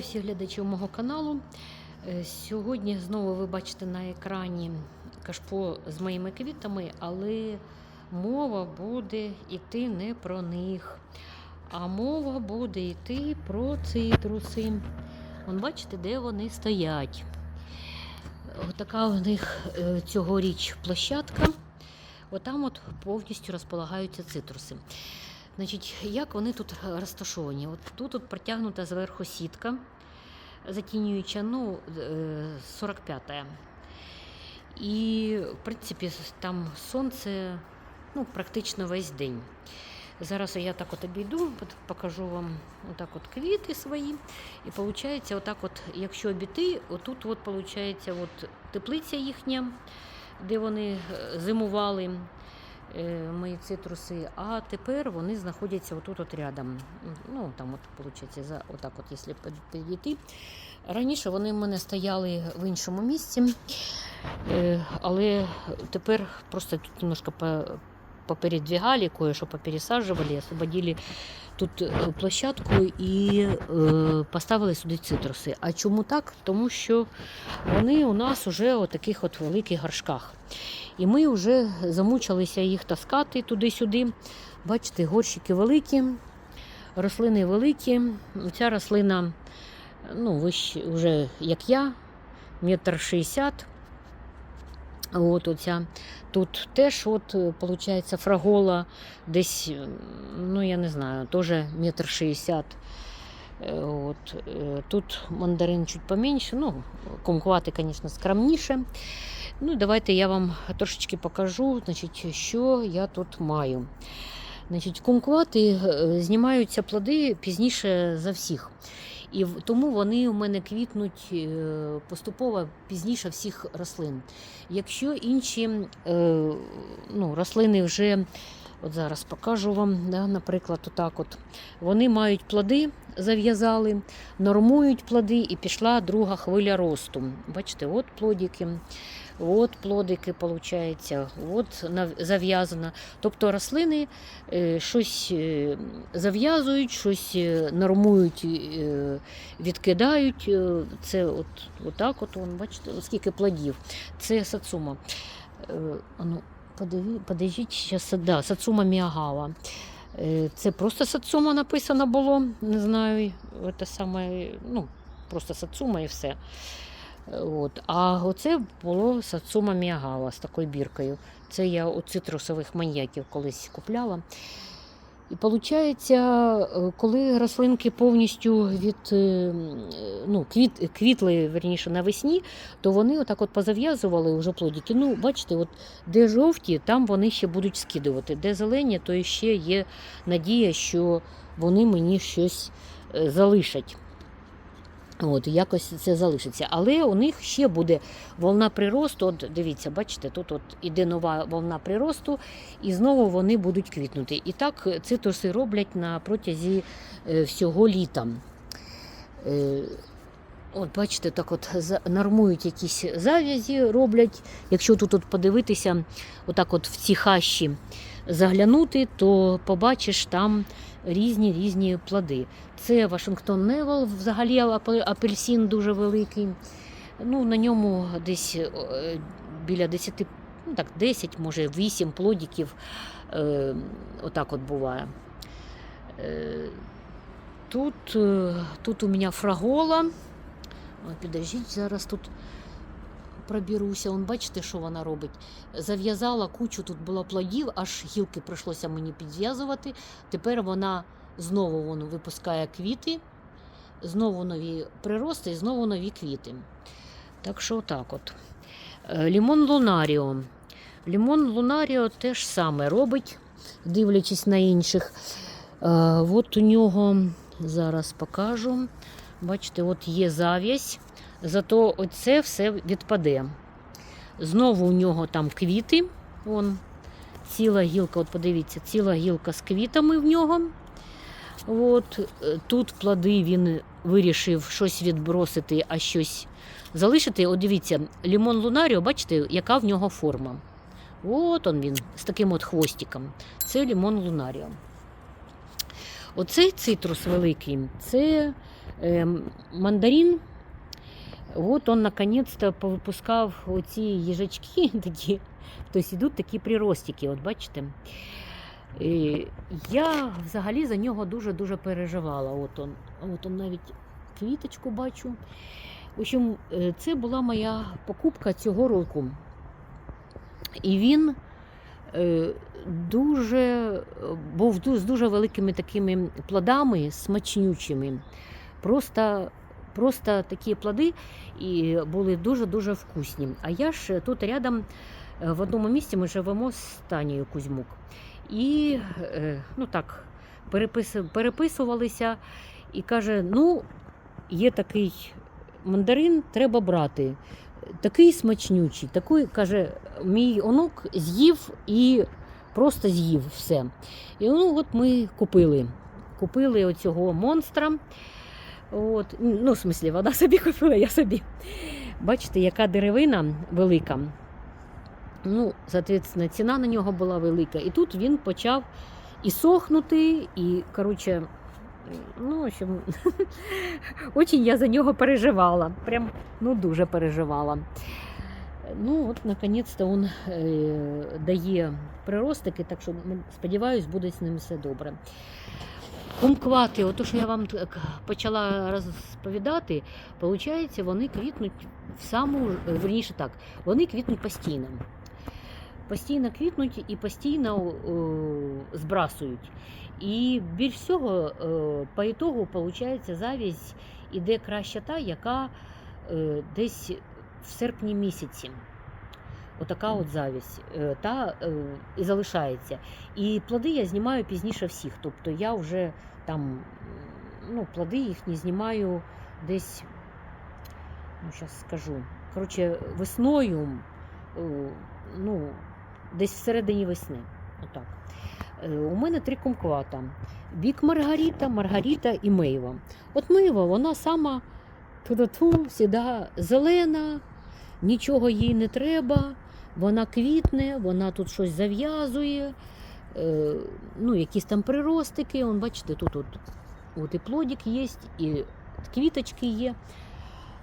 Всі глядачів мого каналу. Е, Сьогодні знову ви бачите на екрані кашпо з моїми квітами, але мова буде йти не про них, а мова буде йти про цитруси. Вон бачите, де вони стоять. Така у них е, цьогоріч площадка. Отам от повністю розполагаються цитруси. Значить, як вони тут розташовані? От тут от протягнута зверху сітка, затінююча, ну, е, 45-та. І, в принципі, там сонце ну, практично весь день. Зараз я так от обійду, покажу вам отак от квіти свої. І виходить, отак от, якщо обійти, отут от, виходить, от теплиця їхня, де вони е, зимували е, мої цитруси, а тепер вони знаходяться отут от рядом. Ну, там от, виходить, за, отак от, якщо підійти. Раніше вони в мене стояли в іншому місці, е, але тепер просто тут немножко попередвигали, кое-що попересаджували, освободили тут е, площадку і е, поставили сюди цитруси. А чому так? Тому що вони у нас вже у таких от великих горшках. І ми вже замучилися їх таскати туди-сюди. Бачите, горщики великі, рослини великі. Ця рослина, ну, вже як я, метр шістдесят. От оця. Тут теж, от, виходить, фрагола десь, ну я не знаю, теж метр шістдесят. Е, От. е, Тут мандарин чуть поменьше, ну, кумквати, звісно, скромніше. Ну, давайте я вам трошечки покажу, значить, що я тут маю. Значить, кумквати е, знімаються плоди пізніше за всіх. І тому вони у мене квітнуть е, поступово пізніше всіх рослин. Якщо інші е, ну, рослини вже, от зараз покажу вам, да, наприклад, отак от, вони мають плоди, зав'язали, нормують плоди і пішла друга хвиля росту. Бачите, от плодики. От плодики, виходить, от зав'язано. Тобто рослини е, щось е, зав'язують, щось е, нормують, відкидають. Це от, отак, от, бачите, скільки плодів. Це сацума. Подиві, подивіть, ще да, сацума міагава. Е, Це просто сацума написано було. Не знаю, це саме, ну, просто сацума і все. От. А оце було сацума міагава з такою біркою. Це я у цитрусових маньяків колись купляла. І виходить, коли рослинки повністю від, е, ну, квіт, квітли верніше, навесні, то вони отак от позав'язували вже плодики. Ну, бачите, от де жовті, там вони ще будуть скидувати. Де зелені, то ще є надія, що вони мені щось е, залишать. От, якось це залишиться. Але у них ще буде волна приросту. От дивіться, бачите, тут от іде нова волна приросту, і знову вони будуть квітнути. І так цитруси роблять на протязі е, всього літа. Е, От, бачите, так от нормують якісь зав'язі, роблять. Якщо тут от подивитися, отак от в ці хащі заглянути, то побачиш там різні різні плоди. Це Вашингтон Невел, взагалі апельсин дуже великий. Ну, на ньому десь е, біля 10, ну так, 10, може 8 плодиків. Е, отак от буває. Е, тут, е, тут у мене фрагола. Ой, підождіть, зараз тут пробіруся. Он, бачите, що вона робить? Зав'язала кучу, тут було плодів, аж гілки прийшлося мені підв'язувати. Тепер вона знову воно випускає квіти, знову нові прирости і знову нові квіти. Так що отак от. Е, Лімон Лунаріо. Лімон Лунаріо теж саме робить, дивлячись на інших. Е, От у нього зараз покажу. Бачите, от є зав'язь, зато оце все відпаде. Знову у нього там квіти. Вон, ціла гілка, от подивіться, ціла гілка з квітами в нього. От, е, тут плоди він вирішив щось відбросити, а щось залишити. От дивіться, лімон Лунаріо, бачите, яка в нього форма. От он він з таким от хвостиком. Це лімон Лунаріо. Оцей цитрус великий, це Ем, мандарин, от он наконец-то повипускав оці їжачки такі, тобто йдуть такі приростики, от бачите. Е, Я взагалі за нього дуже-дуже переживала. От он, от он навіть квіточку бачу. В общем, е, це була моя покупка цього року. І він е, дуже був з дуже великими такими плодами, смачнючими. Просто, просто такі плоди і були дуже-дуже вкусні. А я ж тут рядом е, в одному місці ми живемо з Танією Кузьмук. І е, ну так, переписувалися і каже: ну, є такий мандарин, треба брати. Такий смачнючий, такий, каже, мій онук з'їв і просто з'їв все. І ну, от ми купили. Купили оцього монстра. От, ну, в смислі, вона собі купила, я собі. Бачите, яка деревина велика. Ну, соответственно, ціна на нього була велика. І тут він почав і сохнути, і, коротше, ну, в общем, очень я за нього переживала. Прям, ну, дуже переживала. Ну, от, наконець-то він е, дає приростики, так що м, сподіваюсь, буде з ним все добре. Кумквати, ото що я вам почала розповідати, виходить, вони квітнуть в саму, верніше так, вони квітнуть постійно. Постійно квітнуть і постійно е, збрасують. І більш всього, е, по ітогу, виходить, завість іде краще та, яка е, десь в серпні місяці. Отака от завість. Та і залишається. І плоди я знімаю пізніше всіх. Тобто я вже там ну, плоди їхні знімаю десь, ну, зараз скажу. Коротше, весною, ну, десь всередині весни. Отак. Е, У мене три кумквата. Бік Маргарита, Маргарита і Мейва. От Мейва, вона сама ту-ту, всіда зелена, нічого їй не треба, вона квітне, вона тут щось зав'язує, е, ну, якісь там приростики. Он, бачите, тут от, от і плодик є, і квіточки є.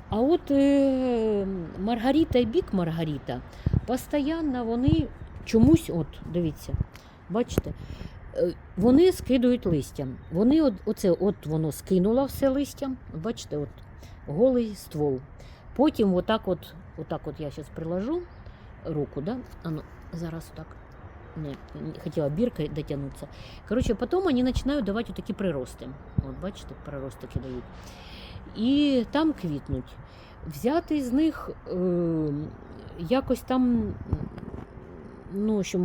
А от е, Маргарита і бік Маргарита постійно вони чомусь, от, дивіться, бачите, е, вони скидують листя. Вони от, оце, от воно скинуло все листя, бачите, от голий ствол. Потім отак от, отак от я зараз приложу руку, да? Ану, зараз так. Не, хотіла біркой дотягнутися. Коротше, потім вони починають давати такі прирости. От бачите, приростики дають. І там квітнуть. Взяти з них е, якось там, ну, щоб,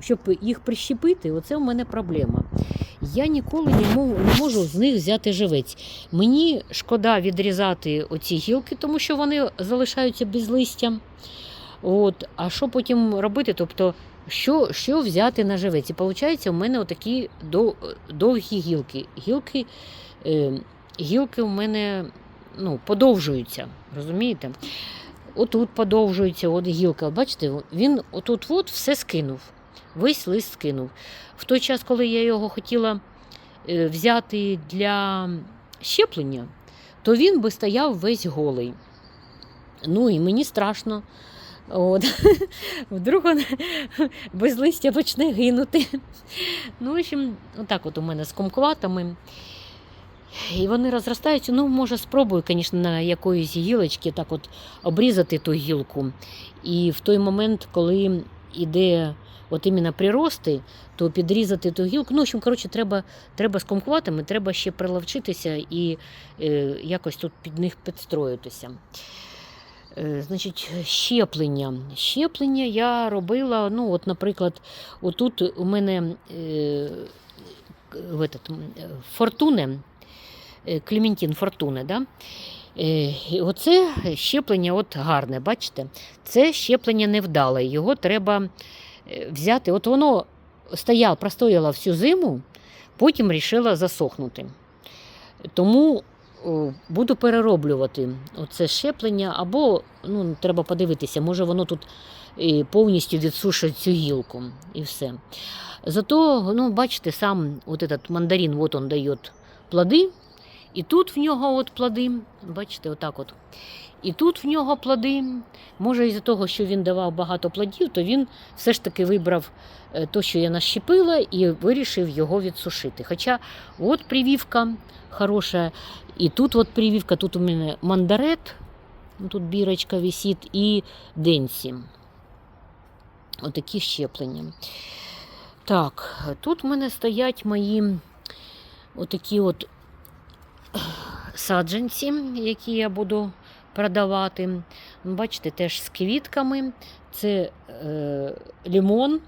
щоб їх прищепити, оце в мене проблема. Я ніколи не можу, з них взяти живець. Мені шкода відрізати оці гілки, тому що вони залишаються без листя. От, а що потім робити? Тобто, що, що взяти на живець? І виходить, у мене отакі довгі гілки. Гілки, е, гілки у мене ну, подовжуються, розумієте? Отут подовжується от гілка. Бачите, він отут от все скинув. Весь лист скинув. В той час, коли я його хотіла е, взяти для щеплення, то він би стояв весь голий. Ну і мені страшно. От. Вдруг він без листя почне гинути. Ну, в общем, отак от у мене з кумкватами. І вони розростаються. Ну, може, спробую, звісно, на якоїсь гілочці так от обрізати ту гілку. І в той момент, коли йде от іменно прирости, то підрізати ту гілку. Ну, в общем, коротше, треба, треба з кумкватами, треба ще приловчитися і е, якось тут під них підстроїтися. Е, Значить, щеплення. Щеплення я робила, ну, от, наприклад, отут у мене е, в этот, е, фортуне, Клементін Фортуне, да? Е, Оце щеплення от гарне, бачите? Це щеплення невдале. Його треба е, взяти. От воно стояло, простояло всю зиму, потім вирішила засохнути. Тому буду перероблювати оце щеплення, або ну, треба подивитися, може воно тут повністю відсушить цю гілку і все. Зато, ну, бачите, сам вот этот мандарин, вот он дає плоди, І тут в нього от плоди, бачите, отак от. І тут в нього плоди. Може, із-за того, що він давав багато плодів, то він все ж таки вибрав е, то, що я нащепила, і вирішив його відсушити. Хоча от прививка хороша, і тут от прививка, тут у мене мандарет, тут бірочка висить, і денсі. Отакі щеплення. Так, тут в мене стоять мої отакі от саджанці, які я буду продавати. Бачите, теж з квітками. Це е, лімон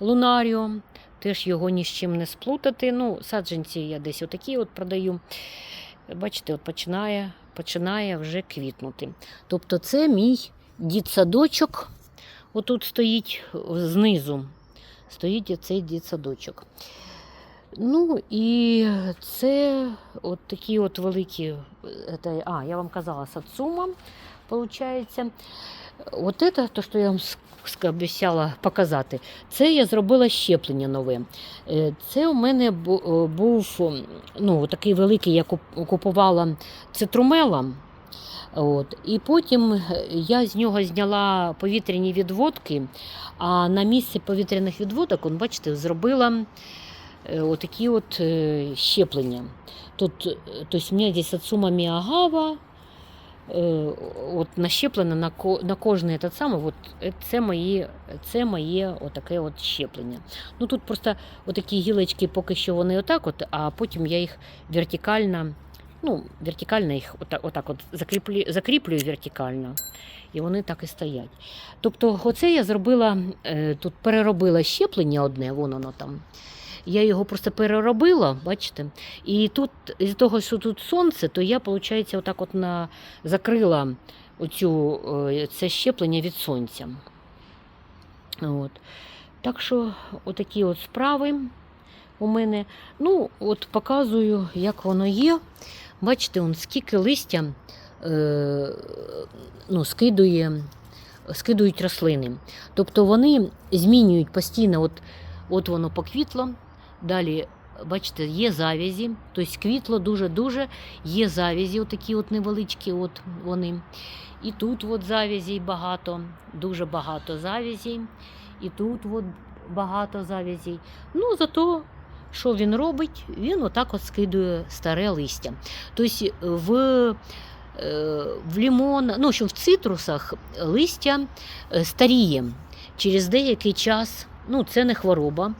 лунаріо, теж його ні з чим не сплутати. Ну, саджанці я десь отакі от продаю. Бачите, от починає, починає вже квітнути. Тобто, це мій дітсадочок. Отут стоїть знизу. Стоїть цей дітсадочок. Ну і це от такі от великі. Это, а, я вам казала, сацума, получається. От це, то, що я вам обіцяла показати, це я зробила щеплення нове. Е, Це у мене е, був ну, такий великий, я купувала цитрумела. От. І потім е, я з нього зняла повітряні відводки, а на місці повітряних відводок, он, бачите, зробила е, отакі от е, щеплення. Тут, тобто, у мене десь Ацума Міагава, от нащеплено на, на кожне те саме, от, е, це моє, це моє отаке от щеплення. Ну, тут просто отакі гілочки, поки що вони отак, от, а потім я їх вертикально, ну, вертикально їх отак, отак от закріплю, закріплюю вертикально. І вони так і стоять. Тобто, оце я зробила, е, тут переробила щеплення одне, вон воно там. Я його просто переробила, бачите? І тут, з того, що тут сонце, то я, виходить, отак от на, закрила оцю, е, це щеплення від сонця. От. Так що отакі от справи у мене. Ну, от показую, як воно є. Бачите, он скільки листя е, ну, скидує, скидують рослини. Тобто вони змінюють постійно, от, от воно поквітло, далі, бачите, є завязі, тобто квітло дуже-дуже, є завязі, отакі от невеличкі, от вони. І тут от завязей багато, дуже багато завязей. І тут от багато завязей. Ну, зато що він робить? Він отак от скидує старе листя. Тобто в, е, в лімон, ну, що в цитрусах листя е, старіє через деякий час. Ну, це не хвороба.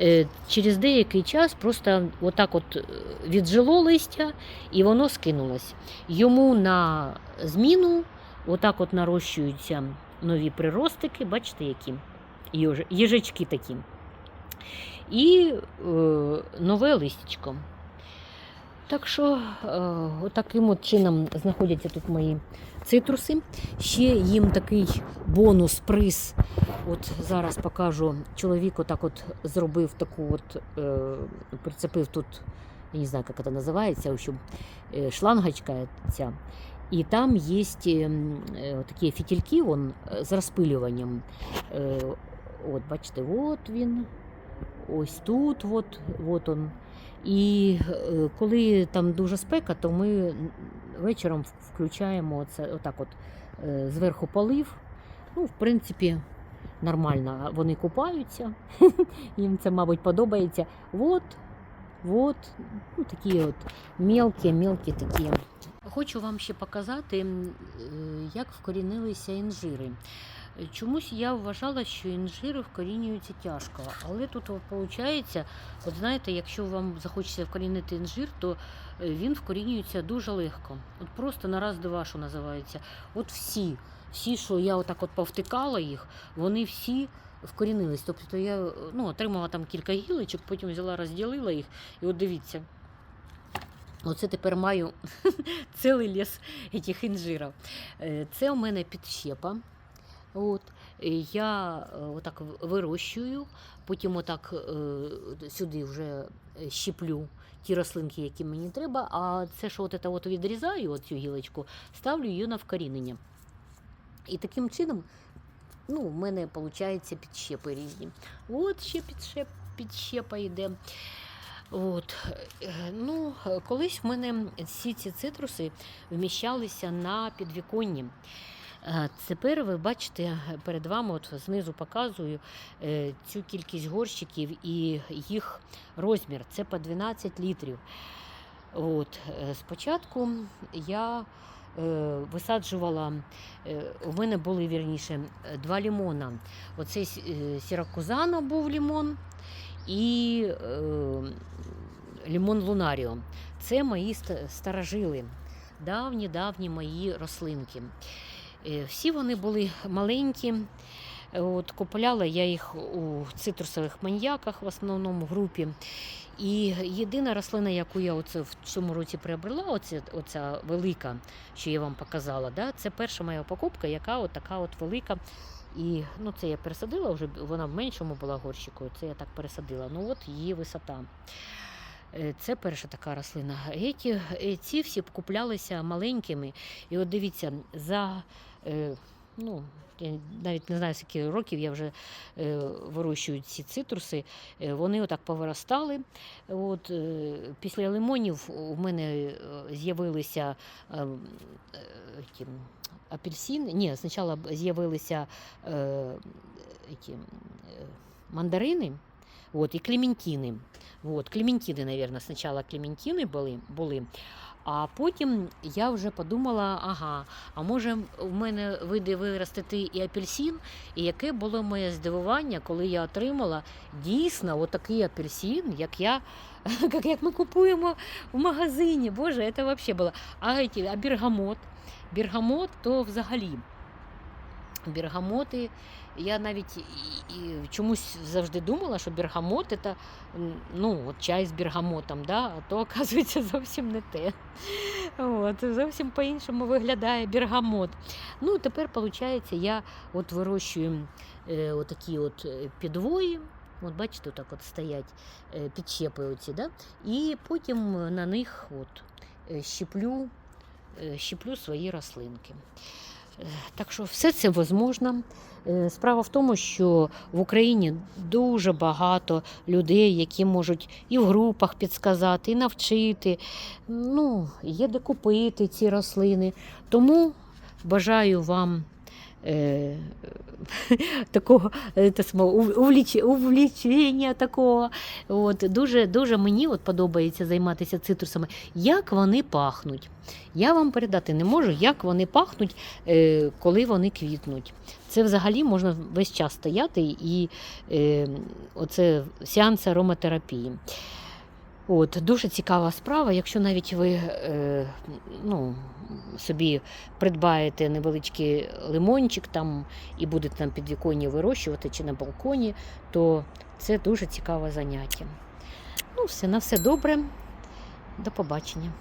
Е, Через деякий час просто отак от е, віджило листя і воно скинулось. Йому на зміну отак от нарощуються нові приростики, бачите, які їжачки такі. І е, нове листячко. Так що е, отаким от чином знаходяться тут мої цитруси. Ще їм такий бонус, приз. От зараз покажу. Чоловік отак от зробив таку от, е, прицепив тут, я не знаю, як це називається, в общем, е, ця. І там є е, такі фітільки з розпилюванням. Е, от, бачите, от він. Ось тут, от, от он. І е, коли там дуже спека, то ми вечором включаємо це отак от е, зверху полив. Ну, в принципі, нормально. Вони купаються, їм це, мабуть, подобається. От, от, ну, такі от мелкі, мелкі такі. Хочу вам ще показати, е, як вкорінилися інжири. Чомусь я вважала, що інжири вкорінюються тяжко, але тут виходить, от знаєте, якщо вам захочеться вкорінити інжир, то е, він вкорінюється дуже легко. От просто на раз-два, що називається. От всі, всі, що я отак от повтикала їх, вони всі вкорінились. Тобто я ну, отримала там кілька гілочок, потім взяла, розділила їх, і от дивіться. Оце тепер маю цілий ліс цих інжирів. Е, Це у мене підщепа. От. Я е, отак вирощую, потім отак е, сюди вже е, щеплю ті рослинки, які мені треба, а це, що от от відрізаю, цю гілочку, ставлю її на вкорінення. І таким чином ну, в мене виходить підщепи різні. От ще підщеп, підщепа йде. От, ну, колись в мене всі ці цитруси вміщалися на підвіконні. Тепер ви бачите перед вами, от знизу показую е, цю кількість горщиків і їх розмір. Це по 12 літрів. От, е, спочатку я е, висаджувала, у мене були вірніше два лімона. Оцей Сіракузана був лімон і лімон Лунаріо. Це мої старожили, давні-давні мої рослинки. Е, Всі вони були маленькі. От, купувала я їх у цитрусових маньяках в основному групі. І єдина рослина, яку я оце в цьому році приобрела, оця, оця велика, що я вам показала, да, це перша моя покупка, яка от така от велика. І ну, це я пересадила, вже вона в меншому була горщику, це я так пересадила. Ну от її висота. Е, Це перша така рослина. Ці, ці всі куплялися маленькими. І от дивіться, за е, ну, я навіть не знаю, скільки років я вже е, вирощую ці цитруси. Е, Вони отак повиростали. От, е, після лимонів у мене е, з'явилися е, е, апельсини. Ні, спочатку з'явилися е, е, мандарини от, і клементини. От, клементини, мабуть, спочатку клементини були, були. А потім я вже подумала, ага, а може в мене вийде виростити і апельсин, і яке було моє здивування, коли я отримала дійсно отакий апельсин, як я, як, як ми купуємо в магазині. Боже, це взагалі було. А, а бергамот, бергамот то взагалі. Бергамоти, я навіть і, і чомусь завжди думала, що бергамот це ну, от чай з бергамотом, да? а то, оказується, зовсім не те. От, зовсім по-іншому виглядає бергамот. Ну, тепер, виходить, я от вирощую е, отакі от е, підвої. От бачите, так от стоять е, підщепи оці, да? і потім на них от, е, щеплю, щеплю свої рослинки. Так що все це можливо. Е, Справа в тому, що в Україні дуже багато людей, які можуть і в групах підсказати, і навчити. Ну, є де купити ці рослини. Тому бажаю вам такого е, увліч, увлічення такого. От, дуже, дуже мені от подобається займатися цитрусами. Як вони пахнуть? Я вам передати не можу, як вони пахнуть, е, коли вони квітнуть. Це взагалі можна весь час стояти і е, оце сеанс ароматерапії. От, дуже цікава справа. Якщо навіть ви е, ну, собі придбаєте невеличкий лимончик там і будете там під віконні вирощувати чи на балконі, то це дуже цікаве заняття. Ну, все, на все добре. До побачення.